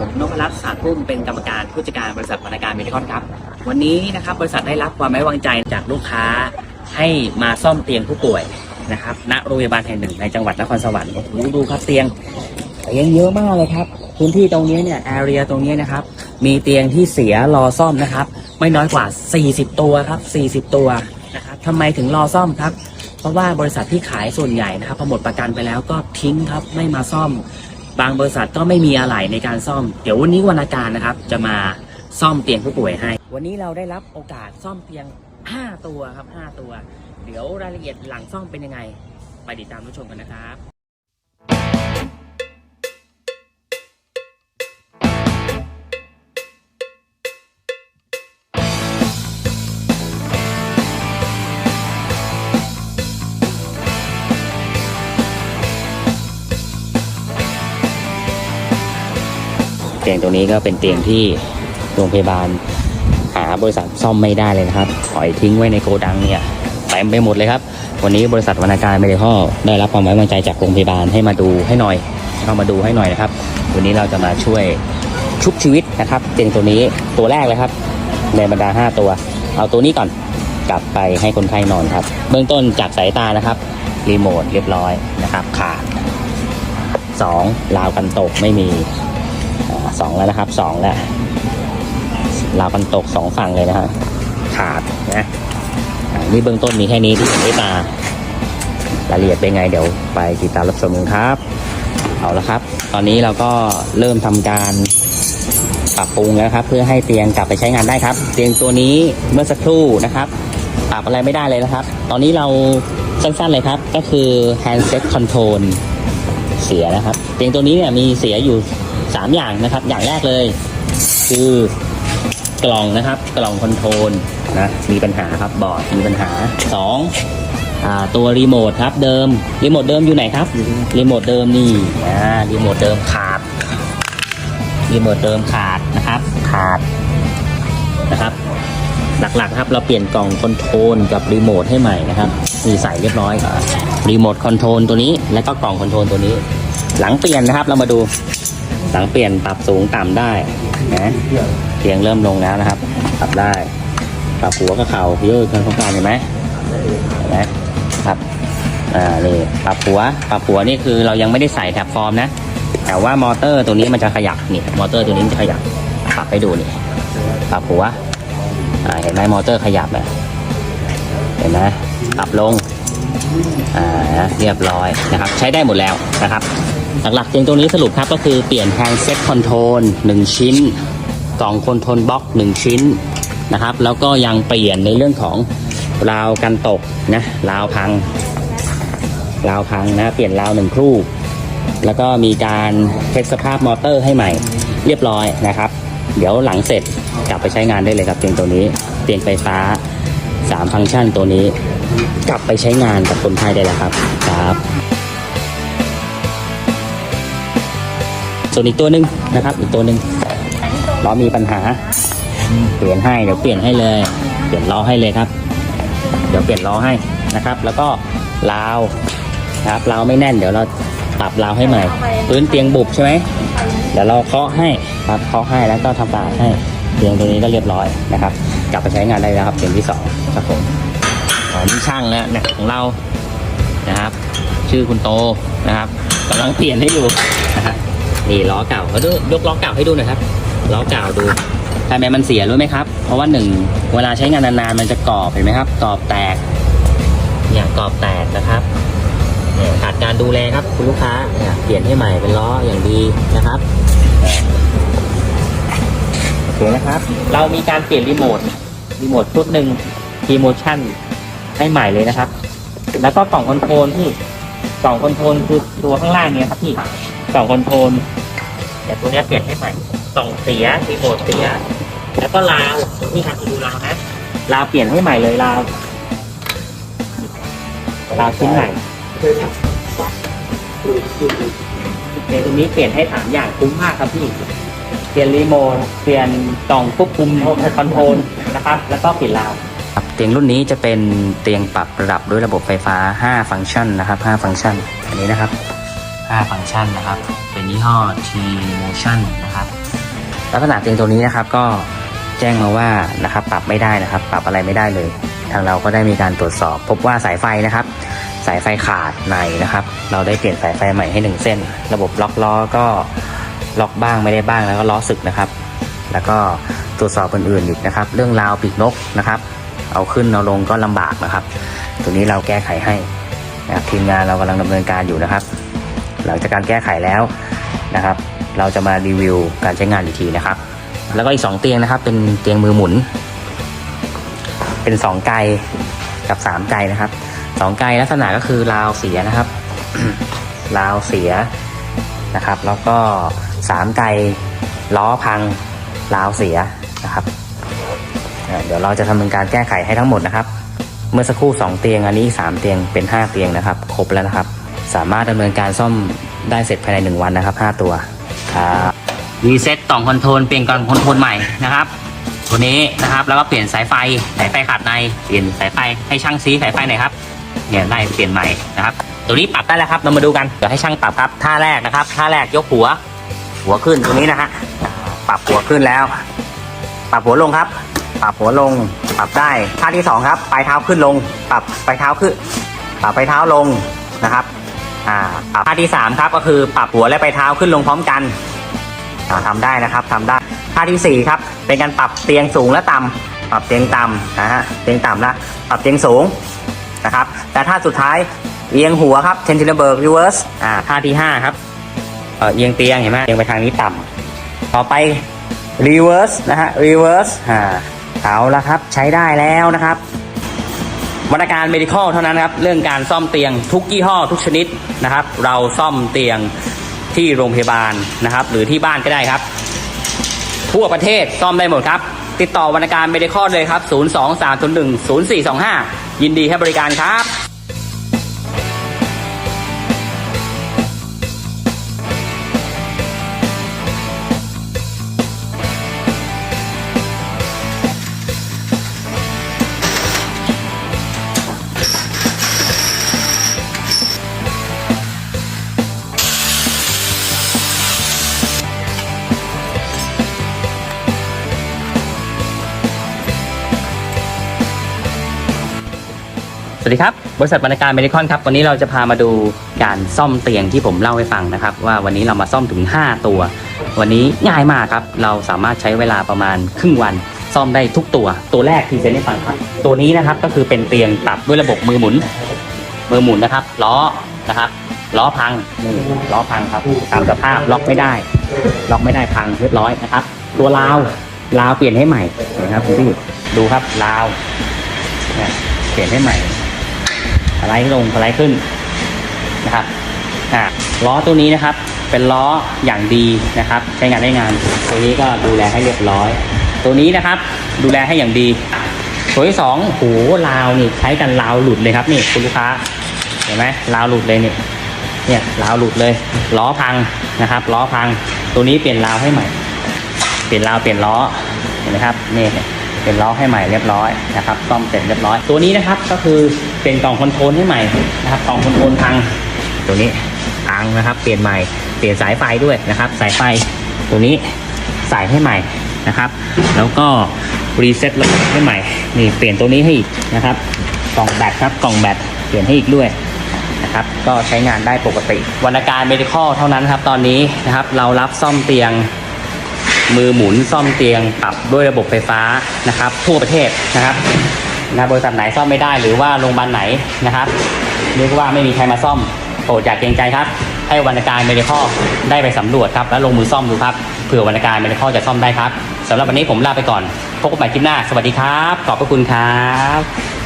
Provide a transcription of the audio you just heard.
ผมนพรัตน์สารพุ่มเป็นกรรมการผู้จัดการบริษัทวรรณการเมดิคอนครับ วันนี้นะครับบริษัทได้รับความไว้วางใจจากลูกค้าให้มาซ่อมเตียงผู้ป่วยนะครับณโรงพยาบาลแห่งหนึ่งในจังหวัดนครสวรรค์โอ้โหดูครับเตียงเตียงเยอะมากเลยครับพื้นที่ตรงนี้เนี่ยแอเรียตรงนี้นะครับ มีเตียงที่เสียรอซ่อมนะครับ ไม่น้อยกว่า 40 ตัวครับ 40 ตัวนะครับทำไมถึงรอซ่อมครับ เพราะว่าบริษัทที่ขายส่วนใหญ่นะครับพอหมดประกันไปแล้วก็ทิ้งครับไม่มาซ่อม บางบริษัทก็ไม่มีอะไรในการซ่อม เดี๋ยววันนี้วรรณการนะครับ จะมาซ่อมเตียงผู้ป่วยให้ วันนี้เราได้รับโอกาสซ่อมเตียง 5 ตัวครับ 5 ตัว เดี๋ยวรายละเอียดหลังซ่อมเป็นยังไง ไปติดตามรับชมกันนะครับ ตียงตัวนี้ก็เป็นเตียงที่โรงพยาบาลหาบริษัทซ่อมไม่ได้เลยนะครับปล่อยทิ้งไว้ในโกดังเนี่ยเต็มไปหมดเลยครับ วันนี้บริษัทวรรณการเมดิคอลได้รับความไว้วางใจจากโรงพยาบาลให้มาดูให้หน่อยเข้ามาดูให้หน่อยนะครับ วันนี้เราจะมาช่วยชุบชีวิตนะครับเตียงตัวนี้ตัวแรกเลยครับในบรรดา 5 ตัว เอาตัวนี้ก่อนกลับไปให้คนไข้นอนครับ เบื้องต้นจากสายตานะครับรีโมทเรียบร้อยนะครับขาดสองราวกันตกไม่มี สองแล้วนะครับสองแล้วราวกันตกสองฝั่งเลยนะฮะขาดนะอ่านี่เบื้องต้นมีแค่นี้ที่เห็นด้วยตารายละเอียดเป็นไงเดี๋ยวไปติดตามรับชมกันครับ เอาละครับ ตอนนี้เราก็เริ่มทำการปรับปรุงแล้วครับ เพื่อให้เตียงกลับไปใช้งานได้ครับ เตียงตัวนี้เมื่อสักครู่นะครับปรับอะไรไม่ได้เลยนะครับ ตอนนี้เราสั้นๆเลยครับ ก็คือ handset control เสียนะครับ เตียงตัวนี้เนี่ยมีเสียอยู่ สามอย่างนะครับ อย่างแรกเลย คือกล่องนะครับ กล่องคอนโทรลนะมีปัญหาครับบอร์ดมีปัญหาสองอ่าตัวรีโมทครับเดิมรีโมทเดิมอยู่ไหนครับรีโมทเดิมนี่อ่ารีโมทเดิมขาดรีโมทเดิมขาดนะครับ ขาดนะครับหลักๆครับเราเปลี่ยนกล่องคอนโทรลกับรีโมทให้ใหม่นะครับมีใส่เรียบร้อยรีโมทคอนโทรลตัวนี้ แล้วก็กล่องคอนโทรลตัวนี้ หลังเปลี่ยนนะครับ เรามาดู หลังเปลี่ยนปรับสูงต่ำได้นะเตียงเริ่มลงแล้วนะครับ ปรับได้ปรับหัวกับเข่าเยอะเกินของการเห็นไหมเห็นไหมครับอ่านี่ปรับหัวปรับหัวนี่คือเรายังไม่ได้ใส่แท็บฟอร์มนะ แต่ว่ามอเตอร์ตัวนี้มันจะขยับนี่มอเตอร์ตัวนี้มันจะขยับปรับให้ดูนี่ปรับหัวอ่าเห็นไหมมอเตอร์ขยับนะเห็นไหมปรับลงอ่าเรียบร้อยนะครับ ใช้ได้หมดแล้วนะครับ หลักๆเตียงตัวนี้สรุปครับก็คือเปลี่ยน handset control 1ชิ้นกล่องคอนโทรลบล็อก 1 ชิ้นนะครับ แล้วก็ยังเปลี่ยนในเรื่องของราวกันตกนะราวพังราวพังนะเปลี่ยนราวหนึ่งครู่ แล้วก็มีการเช็คสภาพมอเตอร์ให้ใหม่เรียบร้อยนะครับ เดี๋ยวหลังเสร็จกลับไปใช้งานได้เลยครับเตียงตัวนี้เตียงไฟฟ้า 3 ฟังก์ชันตัวนี้ กลับไปใช้งานกับคนไข้ได้แล้วครับครับ ส่วนอีกตัวหนึ่งนะครับ อีกตัวหนึ่งล้อมีปัญหา เปลี่ยนให้เดี๋ยวเปลี่ยนให้เลย เปลี่ยนล้อให้เลยครับ เดี๋ยวเปลี่ยนล้อให้นะครับ แล้วก็ราวนะครับราวไม่แน่น เดี๋ยวเราปรับราวให้ใหม่ พื้นเตียงบุบใช่ไหมเดี๋ยวเราเคาะให้ครับเคาะให้แล้วก็ทำปากให้เตียงตัวนี้ก็เรียบร้อยนะครับ กลับไปใช้งานได้แล้วครับเตียงที่สองครับผมอ๋อนี่ช่างแล้วนะของเรานะครับ ชื่อคุณโตนะครับกำลังเปลี่ยนให้ดูนะครับ นี่ล้อเก่าเขาดูยกล้อเก่าให้ดูหน่อยครับล้อเก่าดูทำไมมันเสียรู้ไหมครับ เพราะว่าหนึ่งเวลาใช้งานนานๆมันจะกรอบเห็นไหมครับกรอบแตกเนี่ยกรอบแตกนะครับขาดการดูแลครับคุณลูกค้าเนี่ยเปลี่ยนให้ใหม่เป็นล้ออย่างดีนะครับโอเคนะครับ เรามีการเปลี่ยนรีโมทรีโมทชุดหนึ่งทีโมชั่นให้ใหม่เลยนะครับ แล้วก็กล่องคอนโทรลที่กล่องคอนโทรลคือตัวข้างล่างเนี่ยครับพี่กล่องคอนโทรล แต่ตัวเนี้ยเปลี่ยนให้ใหม่กล่องเสียรีโมทเสีย แล้วก็ราวนี่ครับดูราวนะราวเปลี่ยนให้ใหม่เลยราวราวชิ้นใหม่ในตรงนี้เปลี่ยนให้สามอย่างคุ้มมากครับพี่เปลี่ยนรีโมทเปลี่ยนกล่องควบคุมคอนโทรลนะครับ แล้วก็เปลี่ยนราวเตียงรุ่นนี้จะเป็นเตียงปรับระดับด้วยระบบไฟฟ้า 5 ฟังก์ชันนะครับ 5 ฟังก์ชัน อันนี้นะครับ 5 ฟังก์ชันนะครับเป็น ยี่ห้อ T Motion นะครับลักษณะเตียงตัวนี้นะครับก็แจ้งมาว่านะครับปรับไม่ได้นะครับ ปรับอะไรไม่ได้เลย ทางเราก็ได้มีการตรวจสอบ พบว่าสายไฟนะครับ สายไฟขาดในนะครับ เราได้เปลี่ยนสายไฟใหม่ให้หนึ่งเส้น ระบบล็อกล้อก็ล็อกบ้างไม่ได้บ้างแล้วก็ล้อสึกนะครับ แล้วก็ตรวจสอบอื่นๆอีกนะครับ เรื่องราวปีกนกนะครับ เอาขึ้นเอาลงก็ลำบากนะครับ ตัวนี้เราแก้ไขให้นะครับทีมงานเรากำลังดำเนินการอยู่นะครับ หลังจากการแก้ไขแล้ว นะครับ เราจะมารีวิวการใช้งานอีกทีนะครับ แล้วก็อีก 2 เตียงนะครับ เป็นเตียงมือหมุน เป็น 2 ไกลกับ 3 ไกลนะครับ2ไกลลักษณะก็คือราวเสียนะครับราวเสียนะครับ แล้วก็ 3 ไกลล้อพังราวเสียนะครับเดี๋ยวเราจะทำเป็นการแก้ไขให้ทั้งหมดนะครับ เมื่อสักครู่ 2 เตียงอันนี้ 3 เตียงเป็น 5 เตียงนะครับ ครบแล้วนะครับ สามารถดำเนินการซ่อมได้เสร็จภายใน 1 วันนะครับ 5 ตัวครับรีเซ็ตกล่องคอนโทรลเปลี่ยนกล่องคอนโทรลใหม่นะครับ ตัวนี้นะครับแล้วก็เปลี่ยนสายไฟสายไฟขาดในเปลี่ยนสายไฟให้ช่างซีสายไฟหน่อยครับเนี่ยได้เปลี่ยนใหม่นะครับ ตัวนี้ปรับได้แล้วครับเรามาดูกันเดี๋ยวให้ช่างปรับครับท่าแรกนะครับท่าแรกยกหัว หัวขึ้นตรงนี้นะฮะปรับหัวขึ้นแล้ว ปรับหัวลงครับ ปรับหัวลง ปรับได้ท่าที่สองครับปลายเท้าขึ้นลง ปรับปลายเท้าขึ้นปรับปลายเท้าลงนะครับ อ่าปรับท่าที่สามครับก็คือปรับหัวและปลายเท้าขึ้นลงพร้อมกันอ่าทำได้นะครับทำได้ท่าที่สี่ครับ เป็นการปรับเตียงสูงและต่ำปรับเตียงต่ำนะฮะเตียงต่ำละปรับเตียงสูงนะครับ แต่ท่าสุดท้ายเอียงหัวครับเทนทิลเบิร์กรีเวิร์สอ่าท่าที่ห้าครับเอียงเตียงเห็นไหมเอียงไปทางนี้ต่ำต่อไป reverse นะฮะ reverse อ่าเอาละครับใช้ได้แล้วนะครับ มาตรการ medical เท่านั้นครับ เรื่องการซ่อมเตียงทุกยี่ห้อทุกชนิดนะครับ เราซ่อมเตียงที่โรงพยาบาลนะครับ หรือที่บ้านก็ได้ครับ ทั่วประเทศซ่อมได้หมดครับ ติดต่อวรรณการ medical เลยครับ 0 2 3 0 1 0 4 2 5 ยินดีให้บริการครับ วัสดีครับ บริษัทบรรณการเมดิคอนครับ วันนี้เราจะพามาดูการซ่อมเตียงที่ผมเล่าให้ฟังนะครับ ว่าวันนี้เรามาซ่อมถึง 5 ตัว วันนี้ง่ายมากครับ เราสามารถใช้เวลาประมาณครึ่งวัน ซ่อมได้ทุกตัว ตัวแรกพีเซนให้ฟังครับ ตัวนี้นะครับก็คือเป็นเตียงปรับด้วยระบบมือหมุน มือหมุนนะครับ ล้อนะครับ ล้อพังนี่ล้อพังครับ ตามสภาพล็อกไม่ได้ ล็อกไม่ได้พังเรียบร้อยนะครับ ตัวราวราวเปลี่ยนให้ใหม่นะครับคุณพี่ดูครับราวเปลี่ยนให้ใหม่ สไลด์ลงสไลด์ขึ้นนะครับอ่าล้อตัวนี้นะครับ เป็นล้ออย่างดีนะครับ ใช้งานได้งาน ตัวนี้ก็ดูแลให้เรียบร้อย ตัวนี้นะครับดูแลให้อย่างดีตัวที่สองโหราวนี่ใช้กันราวหลุดเลยครับนี่คุณลูกค้าเห็นไหมราวหลุดเลยเนี่ยเนี่ยราวหลุดเลยล้อพังนะครับล้อพัง ตัวนี้เปลี่ยนราวให้ใหม่ เปลี่ยนราวเปลี่ยนล้อเห็นไหมครับนี่เป็นล้อให้ใหม่เรียบร้อยนะครับซ่อมเสร็จเรียบร้อย ตัวนี้นะครับก็คือ เป็นกล่องคอนโทรลให้ใหม่นะครับกล่องคอนโทรลพังตัวนี้พังนะครับ เปลี่ยนใหม่เปลี่ยนสายไฟด้วยนะครับ สายไฟตัวนี้ใส่ให้ใหม่นะครับ แล้วก็รีเซ็ตระบบให้ใหม่นี่เปลี่ยนตัวนี้ให้อีกนะครับ กล่องแบตครับกล่องแบตเปลี่ยนให้อีกด้วยนะครับก็ใช้งานได้ปกติวรรณการ medical เท่านั้นครับตอนนี้นะครับ เรารับซ่อมเตียงมือหมุนซ่อมเตียงปรับด้วยระบบไฟฟ้านะครับ ทั่วประเทศนะครับ นะบริษัทไหนซ่อมไม่ได้หรือว่าโรงพยาบาลไหนนะครับ เรียกว่าไม่มีใครมาซ่อมโปรดอย่าเกรงใจครับ ให้วรรณการเมดิคอได้ไปสำรวจครับ แล้วลงมือซ่อมดูครับเผื่อวรรณการเมดิคอจะซ่อมได้ครับสำหรับวันนี้ผมลาไปก่อนพบกันใหม่คลิปหน้า สวัสดีครับ ขอบพระคุณครับ